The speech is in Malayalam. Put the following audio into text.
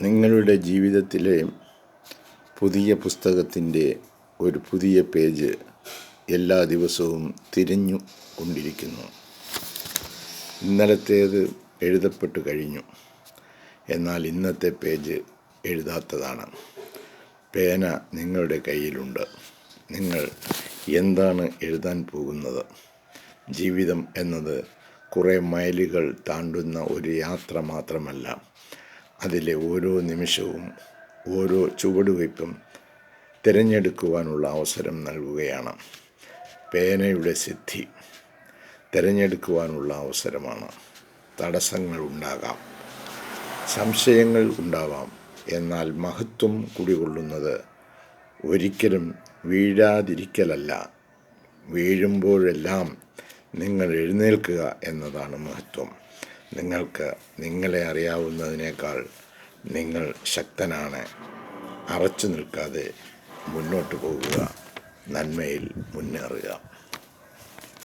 നിങ്ങളുടെ ജീവിതത്തിലെ പുതിയ പുസ്തകത്തിന്റെ ഒരു പുതിയ പേജ് എല്ലാ ദിവസവും തിരിഞ്ഞു കൊണ്ടിരിക്കുന്നു. ഇന്നലത്തേത് എഴുതപ്പെട്ടു കഴിഞ്ഞു. എന്നാൽ ഇന്നത്തെ പേജ് എഴുതാത്തതാണ്. പേന നിങ്ങളുടെ കയ്യിലുണ്ട്. നിങ്ങൾ എന്താണ് എഴുതാൻ പോകുന്നത്? ജീവിതം എന്നത് കുറേ മൈലുകൾ താണ്ടുന്ന ഒരു യാത്ര മാത്രമല്ല. അതിലെ ഓരോ നിമിഷവും ഓരോ ചുവടുവയ്പ്പും തിരഞ്ഞെടുക്കുവാനുള്ള അവസരം നൽകുകയാണ്. പേനയുടെ സിദ്ധി തിരഞ്ഞെടുക്കുവാനുള്ള അവസരമാണ്. തടസ്സങ്ങൾ ഉണ്ടാകാം. സംശയങ്ങൾ ഉണ്ടാവാം. എന്നാൽ മഹത്വം കുടികൊള്ളുന്നത് ഒരിക്കലും വീഴാതിരിക്കലല്ല. വീഴുമ്പോഴെല്ലാം നിങ്ങൾ എഴുന്നേൽക്കുക എന്നതാണ് മഹത്വം. നിങ്ങൾക്ക് നിങ്ങളെ അറിയാവുന്നതിനേക്കാൾ നിങ്ങൾ ശക്തനാണ്. അറച്ചു നിൽക്കാതെ മുന്നോട്ട് പോകുക. നന്മയിൽ മുന്നേറുക.